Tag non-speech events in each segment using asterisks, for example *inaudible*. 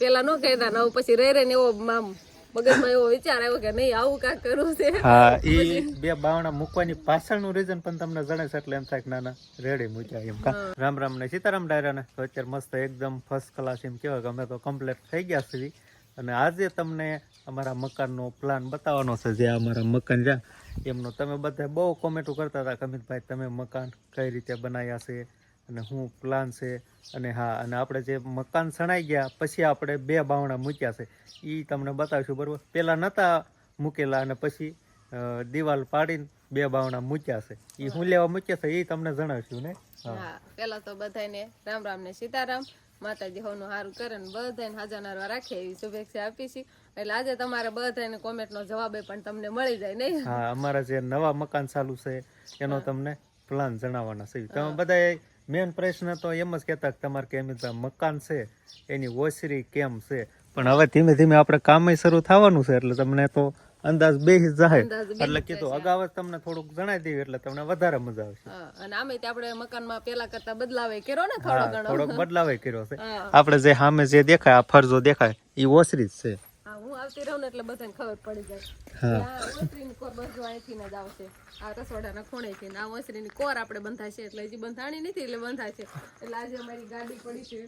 પેલા નો કહેતા નવ પછી રે રે ને એવો મામ મગજમાં એવો વિચાર આવ્યો કે નહીં આવું કાંક કરવું છે. હા એ બે બાવણા મૂકવાની પાછળનું રીઝન પણ તમને જણે છે એટલે એમ થાય કે ના ના રેડી મૂક્યા એમ કા. રામ રામ ને સીતારામ ડાયરા ને તો અત્યારે મસ્ત એકદમ ફર્સ્ટ ક્લાસ એમ કહેવાય કે અમે તો કમ્પ્લીટ થઈ ગયા છીએ. અને આજે તમને અમારા મકાનનો પ્લાન બતાવવાનો છે જે અમારા મકાન જ્યાં એમનો તમે બધા બહુ કોમેન્ટો કરતા હતા કમિતભાઈ તમે મકાન કઈ રીતે બનાવ્યા છે? અને શું પ્લાન છે અને હા અને આપણે જે મકાન સણાઈ ગયા પછી આપણે બે બાવણા મૂક્યા છે. એ તમને બતાવીશું બરાબર? પહેલાં નહોતા મૂકેલા અને પછી દિવાલ પાડીને બે બાવણા મૂક્યા છે. એ હું લેવા મૂક્યા છે એ તમને જણાવશું ને? હા. પહેલાં તો બધાને રામ રામ ને સીતારામ માતાજી હોનું સારું કરે ને બધાને હાજર નારવા રાખે એવી શુભેચ્છા આપીશી એટલે આજે તમારે બધાને કોમેન્ટનો જવાબ પણ તમને મળી જાય નહીં હા અમારા જે નવા મકાન ચાલુ છે એનો તમને પ્લાન જણાવવાના છે. તમે બધા મેન પ્રશ્ન તો એમ જ કહેતા કે તમારે કેમ મકાન છે એની ઓસરી કેમ છે? પણ હવે ધીમે ધીમે આપણે કામે શરૂ થવાનું છે એટલે તમને તો અંદાજ બે જાય. એટલે કીધું અગાઉ જ તમને થોડુંક જણાઈ દઈએ એટલે તમને વધારે મજા આવશે. અને આમે તે આપણે મકાનમાં પેલા કરતા બદલાવે કર્યો ને થોડો ઘણો. થોડોક બદલાવે કર્યો છે. આપણે જે સામે જે દેખાય આ ફરજો દેખાય એ ઓસરી જ છે. હા, આવતી રહું ને એટલે બધાને ખબર પડી જાય. ઓસરીની કોર બધું અહીંથી જ આવશે. આ રસોડાના ખૂણેથી આ ઓસરીની કોર આપણે બંધાશે એટલે હજી બંધાણી નથી એટલે બંધાશે. એટલે આજે અમારી ગાડી પડી છે.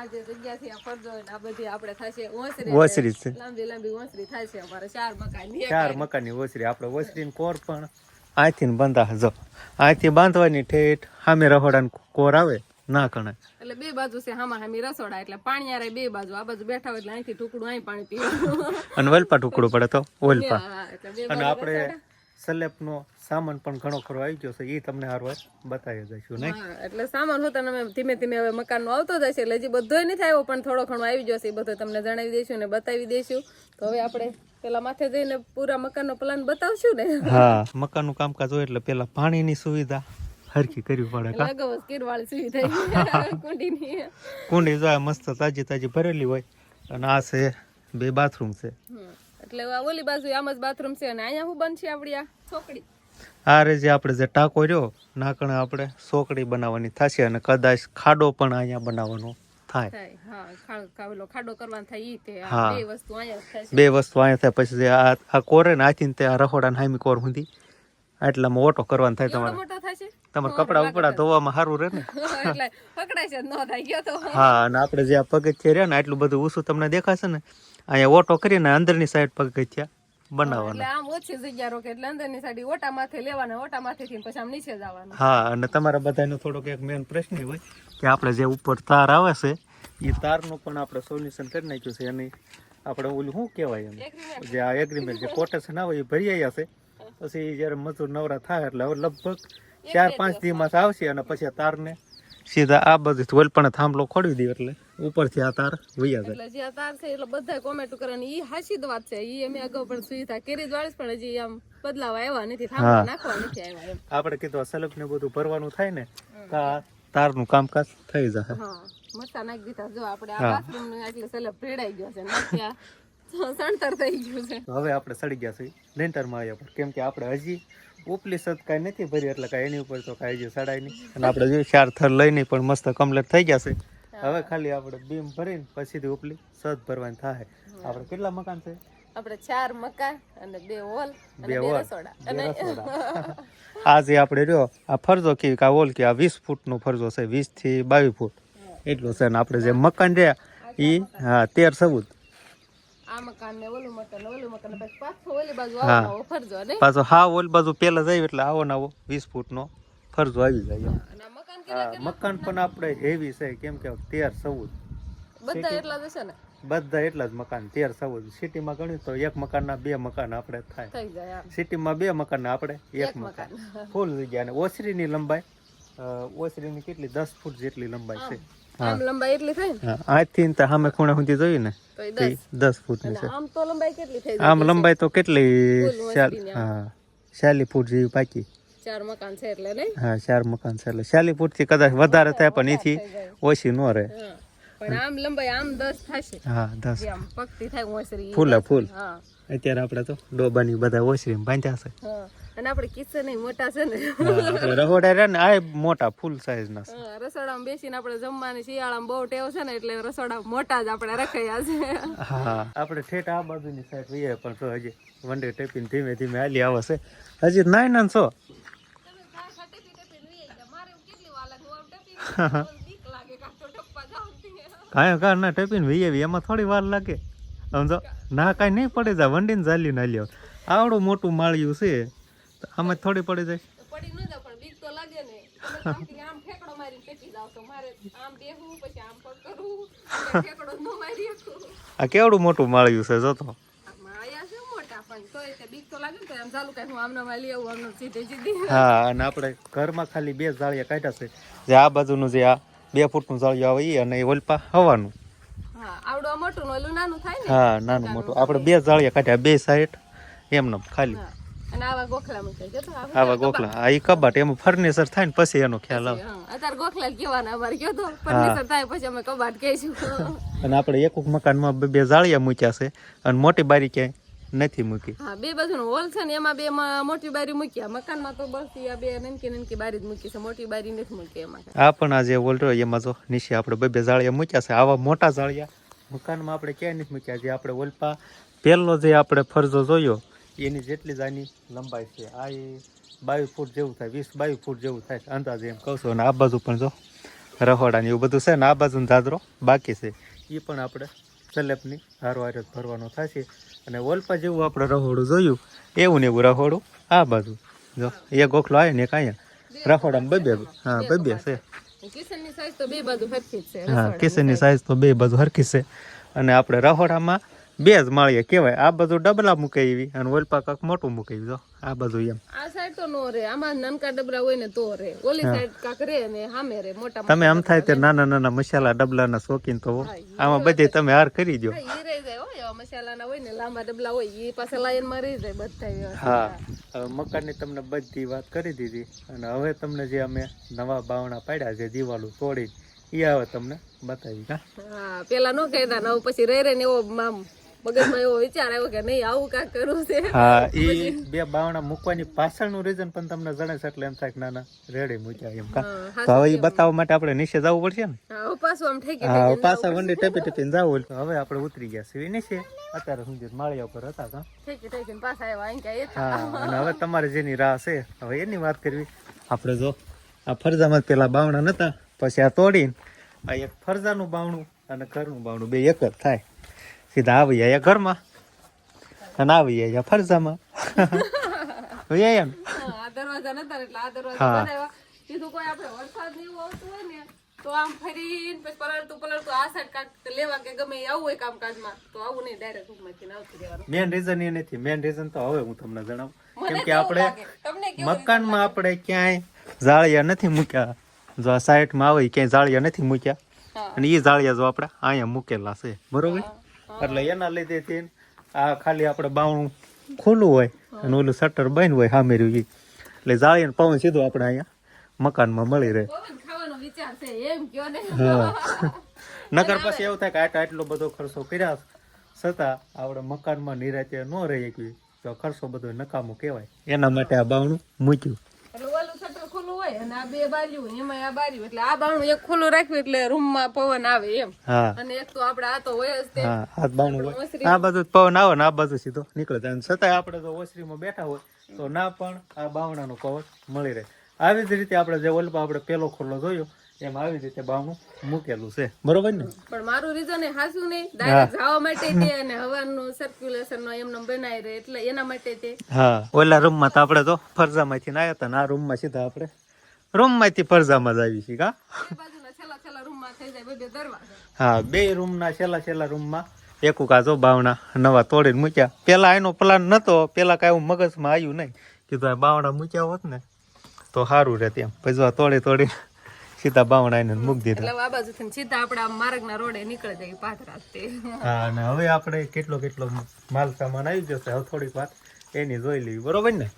આજે જગ્યાથી આ ફરજો ને આ બધી આપણે થશે. ઓસરી ઓસરી છે. લાંબી લાંબી ઓસરી થાય છે અમારે. ચાર મકાન ચાર મકાનની ઓસરી. આપણે ઓસરીની કોર પણ અહીંથી બંધા જો અહીંથી બાંધવાની ઠેઠ સામે રહોડાની કોર આવે. ના કણે. એટલે બે બાજુ છે હામા હામી રસોડા એટલે પાણી બે બાજુ. આ બાજુ બેઠા હોય એટલે અહીંથી ટુકડું અહીં પાણી પીવાનું અને વલપા ટુકડું પડે તો બે અને આપણે સલેપનો સામાન પણ ઘણો ખરો આવી ગયો છે એ તમને હારવાર બતાવી દઈશું નહીં? એટલે સામાન હોતા અમે ધીમે ધીમે હવે મકાનનો આવતો જશે એટલે હજી બધોય નથી આવ્યો પણ થોડો ઘણો આવી જશે એ બધો તમને જણાવી દઈશું ને બતાવી દઈશું. તો હવે આપણે પેલા માથે જઈને પૂરા મકાનનો પ્લાન બતાવશું ને? હા. મકાનનું કામકાજ હોય એટલે પેલા પાણીની સુવિધા હરખી કરવી પડે કા? સુઈ થઈ *laughs* કુંડીની. કુંડી જો મસ્ત તાજી તાજી ભરેલી હોય અને આ છે બે બાથરૂમ છે. એટલે ઓલી બાજુ આમ જ બાથરૂમ છે અને અહીંયા હું બનશે આપણી આ છોકડી આ રે જે આપણે જે ટાંકો રહ્યો નાકણે આપણે સોકડી બનાવવાની થશે અને કદાચ ખાડો પણ અહીંયા બનાવવાનો થાય. થાય હા થાય. બે વસ્તુ અહીંયા થાય પછી આ કોરે ને આથી તે આ રખોડાને હામી કોર સુધી આટલામાં ઓટો કરવાનો થાય તમારે. થશે? તમારે કપડા ઉપડા ધોવામાં સારું રહે ને? *laughs* એટલે પકડાય છે ન થાય ગયો તો. હા અને આપણે જે આ પગથિયા રહ્યા ને આટલું બધું ઓછું તમને દેખાશે ને અહીંયા ઓટો કરીને અંદરની સાઈડ પગથિયા બનાવવાના. આમ ઓછી જગ્યા રોકે એટલે અંદરની સાઈડ ઓટા માથે લેવાના ઓટા માથેથી પછી આમ નીચે જવાનું. હા અને તમારા બધાનો થોડોક એક મેન પ્રશ્ન હોય કે આપણે જે ઉપર તાર આવે છે એ તારનું પણ આપણે સોલ્યુશન કરી નાખ્યું છે. એની આપણે ઓલું શું કહેવાય એમ? જે આ એગ્રીમેન્ટ જે કોટેશન આવે એ ભરી આવ્યા છે. પછી જ્યારે મજૂર નવરા થાય એટલે હવે લગભગ ચાર પાંચ દિવસ આવશે અને પછી તારને સીધા આ બધી વલપણે થાંભલો ખોડી દે એટલે ઉપરથી આ તાર વૈયા જાય. એટલે જે આ તાર છે એટલે બધા કોમેન્ટ કરે ને ઈ હાસી જ વાત છે. ઈ અમે અગાઉ પણ સુવિધા કરી જ વાળીશ પણ હજી આમ બદલાવ આવ્યા નથી થાંભલા નાખવા નથી આવ્યા એમ. આપણે કીધું આ ને બધું ભરવાનું થાય ને તો તારનું કામકાજ થઈ જશે હા મરચા નાખી દીધા. જો આપણે આ બાથરૂમનું એટલે સલબ ભેડાઈ ગયો છે નાખ્યા. સણતર થઈ ગયું છે. હવે આપણે સડી ગયા છીએ. લેન્ટર આવ્યા કેમ કે આપણે હજી ઉપલી સદ કાંઈ નથી ભરી એટલે કાંઈ એની ઉપર તો કાંઈ હજી સડાય નહીં. અને આપણે જોઈએ ચાર થર લઈને પણ મસ્ત કમ્પ્લીટ થઈ ગયા છે. હવે ખાલી આપણે બીમ ભરીને પછીથી ઉપલી સદ ભરવાની થાય. આપણે કેટલા મકાન છે? આપણે ચાર મકાન અને બે હોલ બે હોલ, અને *laughs* આ જે આપણે રહ્યો આ ફરજો કે આ ઓલ કે આ વીસ ફૂટનો ફરજો છે વીસથી બાવીસ ફૂટ. એટલો છે અને આપણે જે મકાન રહ્યા એ હા તેર ચૌદ. આ મકાન ને ઓલું મકાન ઓલું મકાન પછી પાછો ઓલી બાજુ આવવાનો ફરજો ને પાછો હા ઓલ બાજુ પેલા જાય એટલે આવો ને આવો વીસ ફૂટનો ફરજો આવી જાય મકાન હા મકાન પણ આપણે હેવી છે કેમ કે તેર ચૌદ. બધા એટલા જ હશે ને? બધા એટલા જ મકાન તેર ચૌદ. સિટીમાં ગણ્યું તો એક મકાનના બે મકાન આપણે થાય. થઈ જાય સિટીમાં બે મકાન આપણે એક મકાન. ફૂલ જગ્યા અને ઓસરીની લંબાઈ ઓસરીની કેટલી? દસ ફૂટ જેટલી લંબાઈ છે. આમ લંબાઈ એટલી થઈ ને? આજથી તો સામે ખૂણે સુધી જોઈએ ને? દસ. ફૂટની છે. આમ તો લંબાઈ કેટલી થઈ આમ લંબાઈ તો કેટલી હા ચાલી ફૂટ જેવી પાકી. ચાર મકાન છે એટલે હા ચાર મકાન છે એટલે ચાલી ફૂટથી કદાચ વધારે થાય પણ એથી ઓછી ન રહે. પણ આમ લંબાઈ આમ દસ થશે. હા દસ. જે આમ પગથી થાય ઓસરી. ઈ ફૂલ. હા. અત્યારે આપણે તો ડોબાની બધા ઓસરી બાંધ્યા છે. હા. અને આપણે કિચન મોટા છે ને. આપણે રહોડા રહ્યા ને આ મોટા ફૂલ સાઈઝ ના છે. રસોડામાં બેસીને આપણે જમવાની શિયાળામાં બહુ ટેવ છે ને એટલે રસોડા મોટા જ આપણે રખાયા છે. હા આપણે ઠેઠ આ બાજુની સાઈડ રહીએ પણ તો હજી વંડે ટેપીને ધીમે ધીમે હાલી આવે છે. હજી નાઈ ના છો *laughs* કાંઈ કાંઈ ના ટેપીને વી આવી એમાં થોડી વાર લાગે. સમજો ના કાંઈ નહીં પડી જાય વંડીને ચાલી ના લ્યો આવડું મોટું માળિયું છે આમાં થોડી પડી જાય. *laughs* આ કેવડું મોટું માળિયું છે જોતો હા અને આપણે ઘરમાં ખાલી બે જાળિયા કાઢ્યા છે. જે આ બાજુનું જે આ બે ફૂટનું જાળિયું આવે એ અને એ ઓલપા હવાનું. હા નાનું હા મોટું. આપણે બે જાળિયા કાઢ્યા બે સાઈડ એમને ખાલી. આવા ગોખલા આ કબાટ. એમાં ફર્નિચર થાય ને પછી એનો ખ્યાલ આવે. અત્યારે ગોખલા જ અમારે કયો તો. ફર્નિચર થાય પછી અમે કબાટ કહીશું. અને આપણે એક મકાનમાં બે બે જાળિયા મૂક્યા છે. અને મોટી બારી ક્યાંય નથી મૂકી. હા બે બાજુનો હોલ છે ને એમાં બે મોટી બારી મૂક્યા મકાનમાં તો બસ આ બે નનકી નનકી બારી જ મૂકી છે. મોટી બારી નથી મૂકી એમાં આ પણ આ જે ઓલ્ડો એમાં જો નીચે આપણે બે બે જાળિયા મૂક્યા છે. આવા મોટા જાળિયા મકાનમાં આપણે ક્યાંય નથી મૂક્યા. જે આપણે ઓલપા પહેલો જે આપણે ફરજો જોયો એની જેટલી જ આની લંબાઈ છે. આ એ બાવીસ ફૂટ જેવું થાય વીસ બાવીસ ફૂટ જેવું થાય અંદાજે એમ કહું છું. અને આ બાજુ પણ જો રહોડા ને એવું બધું છે ને આ બાજુ દાદરો બાકી છે. એ પણ આપણે સલેપની હારવાર હારે જ ભરવાનો થશે. અને ઓલપા જેવું આપણે રહોડું જોયું એવું ને એવું રહોડું. આ બાજુ જો એ ગોખલો આવે ને કાંઈ રહોડામાં બે બે હા બે બે છે. કિશનની સાઈઝ તો બે બાજુ હરખી છે હા કિશનની સાઈઝ તો બે બાજુ હરખી છે. અને આપણે રહોડામાં બે જ માળીએ કેવાય આ બાજુ ડબલા મૂકાઈ એવી અને ઓલપા કાક મોટું મૂકાઈ જો. આ બાજુ એમ. આ સાઈડ તો નો રે. આમાં નાનકા ડબલા હોય ને તો રે. ઓલી સાઈડ કાક રે ને સામે રે મોટા તમે આમ થાય તે નાના નાના મસાલા ડબલાના શોખીન તો આમાં બધે તમે હાર કરી દો મસાલાના હોય ને લાંબા ડબલા હોય ઈ પાસે લાઈનમાં રહી જાય બધા. હા. હવે મકાનની તમને બધી વાત કરી દીધી. અને હવે તમને જે અમે નવા બાવણા પાડ્યા છે દિવાલો તોડી એ હવે તમને બતાવી હા? પેલા નો કહેતા ને પછી રહી રહી ને એવો આમ મગજમાં એવો વિચાર આવ્યો કે નહીં આવું કાંક કરવું છે. હા એ બે બાવણા મૂકવાની પાછળનું રીઝન પણ તમને જણે છે એટલે એમ થાય કે ના ના રેડી મૂક્યા એમ. કા? તો હવે એ બતાવવા માટે આપણે નીચે જવું પડશે ને? હા, પાછું આમ ઠેકી હા પાછા વંડી ટેપી ટેપીને જવું હોય. હવે આપણે ઉતરી ગયા છીએ. નીચે. અત્યારે સુધી માળિયા ઉપર હતા કા? ઠેકી ઠેકીને પાછા આવ્યા અહીં ક્યાં હા અને હવે તમારે જેની રાહ છે હવે એની વાત કરવી. આપણે જો આ ફરજામાં જ પેલા બાવણા નતા પછી આ તોડીને આ એક ફરજાનું બાવણું અને ઘરનું બાવણું બે એક જ થાય. સીધા આવી જાય ઘરમાં. અને આવી જાય ફરજામાં વ્યાયામ *laughs* હા, આ દરવાજા નતા ને એટલે આ દરવાજા હા. કીધું કોઈ આપણે વરસાદ ને આવતું હોય ને તો આમ ફરીને પછી પલળતું પલળતું આ સાઈડ કાંક લેવા કે ગમે એ આવું હોય કામકાજમાં તો આવું નહીં ડાયરેક્ટ રૂમમાંથી આવતું રહેવાનું. મેન રીઝન એ નથી. મેન રીઝન તો હવે હું તમને જણાવું. કેમ કે આપણે મકાનમાં આપણે ક્યાંય જાળિયા નથી મૂક્યા. જો આ સાઈડમાં આવે ક્યાંય જાળિયા નથી મૂક્યા. અને એ જાળિયા જો આપણે અહીંયા મૂકેલા છે. બરોબર? એટલે એના લીધે આ ખાલી આપણે બાવણું ખુલ્લું હોય અને ઓલું શટર બંધ હોય સામે રહ્યું એટલે ને પવન સીધું આપણે અહીંયા મકાનમાં મળી રહે. નકર પછી એવું થાય કે આટલો આટલો બધો ખર્ચો કર્યા છતાં આપણે મકાનમાં નિરાતે ન રહી શકીએ તો ખર્ચો બધો નકામો કહેવાય. એના માટે આ બાવણું મૂક્યું એટલે ઓલું શટર ખુલ્લું હોય અને આ બે બારીઓ એમાં આ બારીઓ એટલે આ બારણું એક ખુલ્લું રાખ્યું એટલે રૂમમાં પવન આવે એમ. અને એક તો આપણે આ તો હોય જ તે. હોય. આ બાજુ પવન આવે ને આ બાજુ સીધો નીકળે અને છતાંય આપણે જો ઓસરીમાં બેઠા હોય તો ના પણ આ બાવણાનો પવન મળી રહે. આવી જ રીતે આપણે જે ઓલપા આપણે પેલો ખુલ્લો જોયો એમ આવી રીતે બાવણું મૂકેલું છે. બરોબર ને? પણ મારું રીઝન એ હાસું નહીં. ડાયરેક્ટ જવા માટે તે અને હવાનું સર્ક્યુલેશન નો એમનો બનાવી રહે એટલે એના માટે તે. હા. ઓલા રૂમમાં તો આપણે તો ફરજામાંથી આવ્યા હતા ને આ રૂમમાં સીધા આપણે રૂમમાંથી ફરજામાં જ આવી છીએ કા? હા બે રૂમના છેલ્લા છેલ્લા રૂમમાં. એક કાજો બાવણા નવા તોડીને મૂક્યા. પેલા એનો પ્લાન નતો પેલા કાંઈ એવું મગજમાં આવ્યું નહીં. કીધું આ બાવણા મૂક્યા હોત ને તો સારું રહે એમ. પછી તોડી તોડી સીધા બાવણા એને મૂકી દીધા. એટલે આ બાજુથી સીધા આપણે માર્ગના રોડે નીકળી જાય પાથરા હા અને હવે આપણે કેટલો કેટલો માલ સામાન આવી જશે હવે થોડીક વાત એની જોઈ લેવી. બરોબર ને?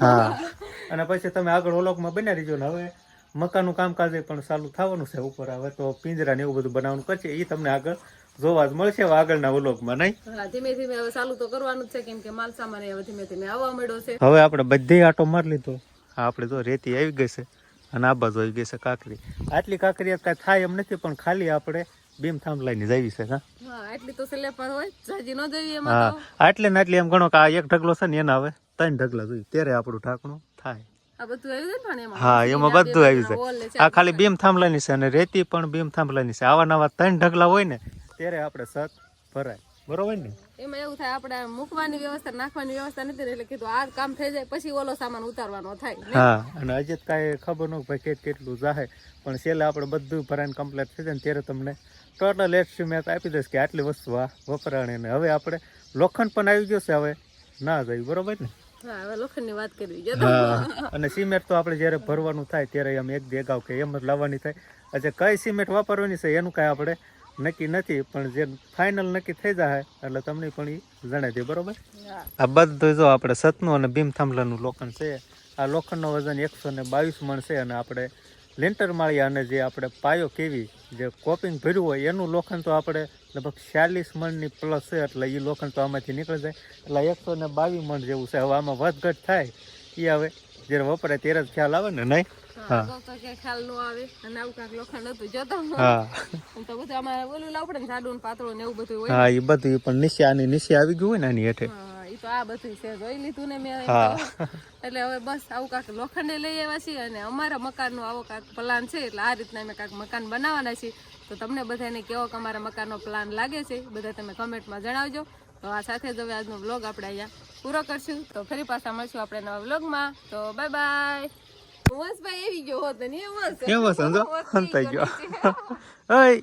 હા. *laughs* અને પછી તમે આગળ ઓલોકમાં બન્યા રહીજો ને હવે મકાનનું કામકાજ એ પણ ચાલુ થવાનું છે ઉપર. હવે તો પિંજરા ને એવું બધું બનાવવાનું કરશે એ તમને આગળ જોવા જ મળશે હવે આગળના વ્લોગમાં નહીં? હા ધીમે ધીમે હવે ચાલુ તો કરવાનું જ છે કેમ કે માલ સામાન હવે ધીમે ધીમે આવવા મળ્યો છે. હવે આપણે બધે આટો મારી લીધો. હા આપણે તો રેતી આવી ગઈ છે અને આ બાજુ આવી ગઈ છે કાકરી. આટલી કાંકરી કાંઈ થાય એમ નથી પણ ખાલી આપણે બીમ થાંભલાઈની જ આવી છે હા? હા એટલી તો સ્લેપર હોય જાજી ન જોઈએ એમાં હા. આટલે ને આટલી એમ ગણો કે આ એક ઢગલો છે ને એના હવે ત્રણ ઢગલા જોઈએ. ત્યારે આપણું ઢાંકણું થાય. આ બધું આવ્યું છે ને એમાં? હા એમાં બધું આવી છે જાય. આ ખાલી બીમ થાંભલાની છે અને રેતી પણ બીમ થાંભલાની છે. આવા નવા ત્રણ ઢગલા હોય ને ત્યારે આપણે સત ભરાય. બરોબર ને? એમાં એવું થાય આપણે મૂકવાની વ્યવસ્થા નાખવાની વ્યવસ્થા નથી એટલે કીધું આ કામ થઈ જાય પછી ઓલો સામાન ઉતારવાનો થાય. હા અને હજી તો કાંઈ ખબર ન ભાઈ કેટ કેટલું જાહે. પણ છેલ્લે આપણે બધું ભરાઈને કમ્પ્લીટ થઈ જાય ને ત્યારે તમને ટોટલ એસ્ટિમેટ આપી દઈશ કે આટલી વસ્તુ આ વપરાણી ને હવે આપણે લોખંડ પણ આવી ગયો છે હવે. ના જાય બરોબર ને? હવે લોખંડની વાત કરવી અને સિમેન્ટ તો આપણે જ્યારે ભરવાનું થાય ત્યારે એમ એક દેગાવ કે એમ જ લાવવાની થાય. અચ્છા કઈ સિમેન્ટ વાપરવાની છે એનું કાંઈ આપણે નક્કી નથી પણ જે ફાઇનલ નક્કી થઈ જાય એટલે તમને પણ એ જણાવી દે બરોબર? આ બધું જો આપણે સતનું અને ભીમ થાંભલાનું લોખંડ છે આ લોખંડનો વજન એકસો ને બાવીસ મણ છે અને આપણે લેન્ટર માળીયા અને જે આપણે પાયો કેવી જે કોપિંગ ભર્યું હોય એનું લોખંડ તો આપણે લગભગ ચાલીસ મણની પ્લસ છે એટલે એ લોખંડ તો આમાંથી નીકળી જાય. એટલે એકસો ને બાવીસ મણ જેવું છે હવે આમાં વધઘટ થાય એ હવે જ્યારે વપરાય ત્યારે જ ખ્યાલ આવે ને નહીં? તો ખ્યાલ ન આવે. અને આવું કાંઈક લોખંડ હતું જોતો તો. બધું આમાં ઓલું લાવવું પડે ને જાડું પાતળું ને એવું બધું હોય હા એ બધું પણ નીચે આની નીચે આવી ગયું હોય ને આની હેઠે. તો આ બધું છે જોઈ લીધું ને મેં એમ હા. તો. એટલે હવે બસ આવું કાંક લોખંડે લઈ આવ્યા છીએ અને અમારા મકાનનો આવો કાંક પ્લાન છે એટલે આ રીતના અમે કાંક મકાન બનાવવાના છીએ. તો તમને બધાને કેવો કે અમારા મકાનનો પ્લાન લાગે છે બધા તમે કમેન્ટમાં જણાવજો. તો આ સાથે જ હવે આજનો બ્લોગ આપણે અહીંયા પૂરો કરશું. તો ફરી પાછા મળશું આપણે નવા બ્લોગમાં તો બાય બાય વંશભાઈ એવી ગયો હોત ને જ. કેવો વસ્તી હંતાઈ ગયો. ઓય